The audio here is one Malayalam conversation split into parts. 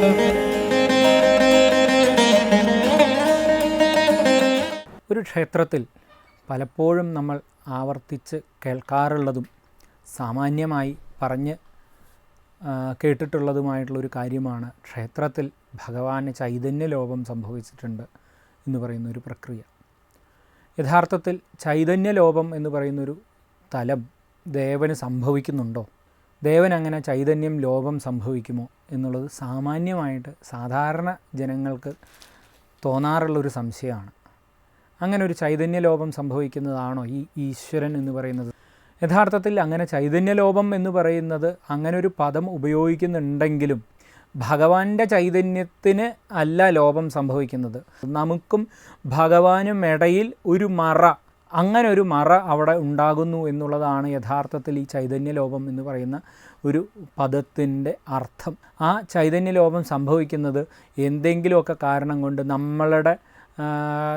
ഒരു ക്ഷേത്രത്തിൽ പലപ്പോഴും നമ്മൾ ആവർത്തിച്ച് കേൾക്കാറുള്ളതും സാമാന്യമായി പറഞ്ഞ് കേട്ടിട്ടുള്ളതുമായിട്ടുള്ളൊരു കാര്യമാണ് ക്ഷേത്രത്തിൽ ഭഗവാന് ചൈതന്യലോപം സംഭവിച്ചിട്ടുണ്ട് എന്ന് പറയുന്ന ഒരു പ്രക്രിയ. യഥാർത്ഥത്തിൽ ചൈതന്യലോപം എന്ന് പറയുന്നൊരു തലം ദേവന് സംഭവിക്കുന്നുണ്ടോ? ദേവൻ അങ്ങനെ ചൈതന്യം ലോപം സംഭവിക്കുമോ എന്നുള്ളത് സാമാന്യമായിട്ട് സാധാരണ ജനങ്ങൾക്ക് തോന്നാറുള്ളൊരു സംശയമാണ്. അങ്ങനെ ഒരു ചൈതന്യ ചൈതന്യലോപം സംഭവിക്കുന്നതാണോ ഈ ഈശ്വരൻ എന്ന് പറയുന്നത്? യഥാർത്ഥത്തിൽ അങ്ങനെ ചൈതന്യലോപം എന്ന് പറയുന്നത് അങ്ങനെ ഒരു പദം ഉപയോഗിക്കുന്നുണ്ടെങ്കിലും ഭഗവാന്റെ ചൈതന്യത്തിന് അല്ല ലോപം സംഭവിക്കുന്നത്. നമുക്കും ഭഗവാനും ഇടയിൽ ഒരു മറ അങ്ങനെ ഒരു മറ അവിടെ ഉണ്ടാകുന്നു എന്നുള്ളതാണ് യഥാർത്ഥത്തിൽ ഈ ചൈതന്യലോപം എന്ന് പറയുന്ന ഒരു പദത്തിന്റെ അർത്ഥം. ആ ചൈതന്യലോപം സംഭവിക്കുന്നത് എന്തെങ്കിലുമൊക്കെ കാരണം കൊണ്ട് നമ്മളുടെ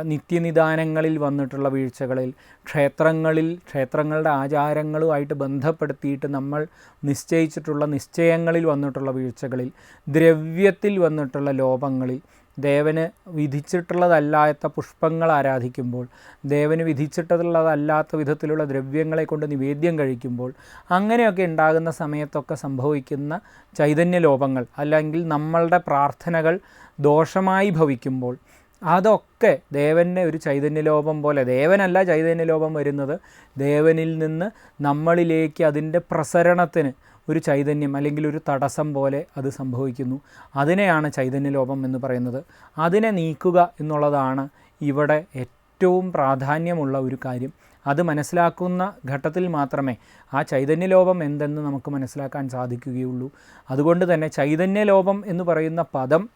നിത്യനിദാനങ്ങളിൽ വന്നിട്ടുള്ള വീഴ്ചകളിൽ ക്ഷേത്രങ്ങളിൽ ക്ഷേത്രങ്ങളുടെ ആചാരങ്ങളുമായിട്ട് ബന്ധപ്പെടുത്തിയിട്ട് നമ്മൾ നിശ്ചയിച്ചിട്ടുള്ള നിശ്ചയങ്ങളിൽ വന്നിട്ടുള്ള വീഴ്ചകളിൽ ദ്രവ്യത്തിൽ വന്നിട്ടുള്ള ലോപങ്ങളിൽ ദേവന് വിധിച്ചിട്ടുള്ളതല്ലാത്ത പുഷ്പങ്ങൾ ആരാധിക്കുമ്പോൾ ദേവന് വിധിച്ചിട്ടുള്ളതല്ലാത്ത വിധത്തിലുള്ള ദ്രവ്യങ്ങളെ കൊണ്ട് നിവേദ്യം കഴിക്കുമ്പോൾ അങ്ങനെയൊക്കെ ഉണ്ടാകുന്ന സമയത്തൊക്കെ സംഭവിക്കുന്ന ചൈതന്യലോപങ്ങൾ അല്ലെങ്കിൽ നമ്മളുടെ പ്രാർത്ഥനകൾ ദോഷമായി ഭവിക്കുമ്പോൾ അതൊക്കെ ദേവന്റെ ഒരു ചൈതന്യലോപം പോലെ ദേവനല്ല ചൈതന്യലോപം വരുന്നത് ദേവനിൽ നിന്ന് നമ്മളിലേക്ക് അതിന്റെ പ്രസരണത്തിന് ഒരു ചൈതന്യം അല്ലെങ്കിൽ ഒരു തടസ്സം പോലെ അത് സംഭവിക്കുന്നു. അതിനെയാണ് ചൈതന്യലോപം എന്ന് പറയുന്നത്. അതിനെ നീക്കുക എന്നുള്ളതാണ് ഇവിടെ ഏറ്റവും പ്രാധാന്യമുള്ള ഒരു കാര്യം. അത് മനസ്സിലാക്കുന്ന ഘട്ടത്തിൽ മാത്രമേ ആ ചൈതന്യലോപം എന്തെന്ന് നമുക്ക് മനസ്സിലാക്കാൻ സാധിക്കുകയുള്ളൂ. അതുകൊണ്ട് തന്നെ ചൈതന്യലോപം എന്ന് പറയുന്ന പദം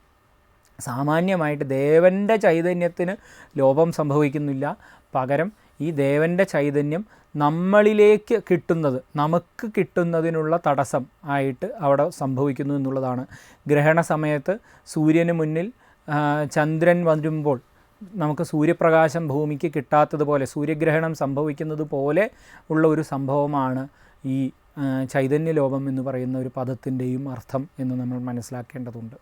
സാമാന്യമായിട്ട് ദേവന്റെ ചൈതന്യത്തിന് ലോപം സംഭവിക്കുന്നില്ല. പകരം ഈ ദേവന്റെ ചൈതന്യം നമ്മളിലേക്ക് കിട്ടുന്നത് നമുക്ക് കിട്ടുന്നതിനുള്ള തടസ്സം ആയിട്ട് അവിടെ സംഭവിക്കുന്നു എന്നുള്ളതാണ്. ഗ്രഹണ സമയത്ത് സൂര്യന് മുന്നിൽ ചന്ദ്രൻ വരുമ്പോൾ നമുക്ക് സൂര്യപ്രകാശം ഭൂമിക്ക് കിട്ടാത്തതുപോലെ സൂര്യഗ്രഹണം സംഭവിക്കുന്നത് പോലെ ഉള്ള ഒരു സംഭവമാണ് ഈ ചൈതന്യലോപം എന്ന് പറയുന്ന ഒരു പദത്തിന്റെയും അർത്ഥം എന്ന് നമ്മൾ മനസ്സിലാക്കേണ്ടതുണ്ട്.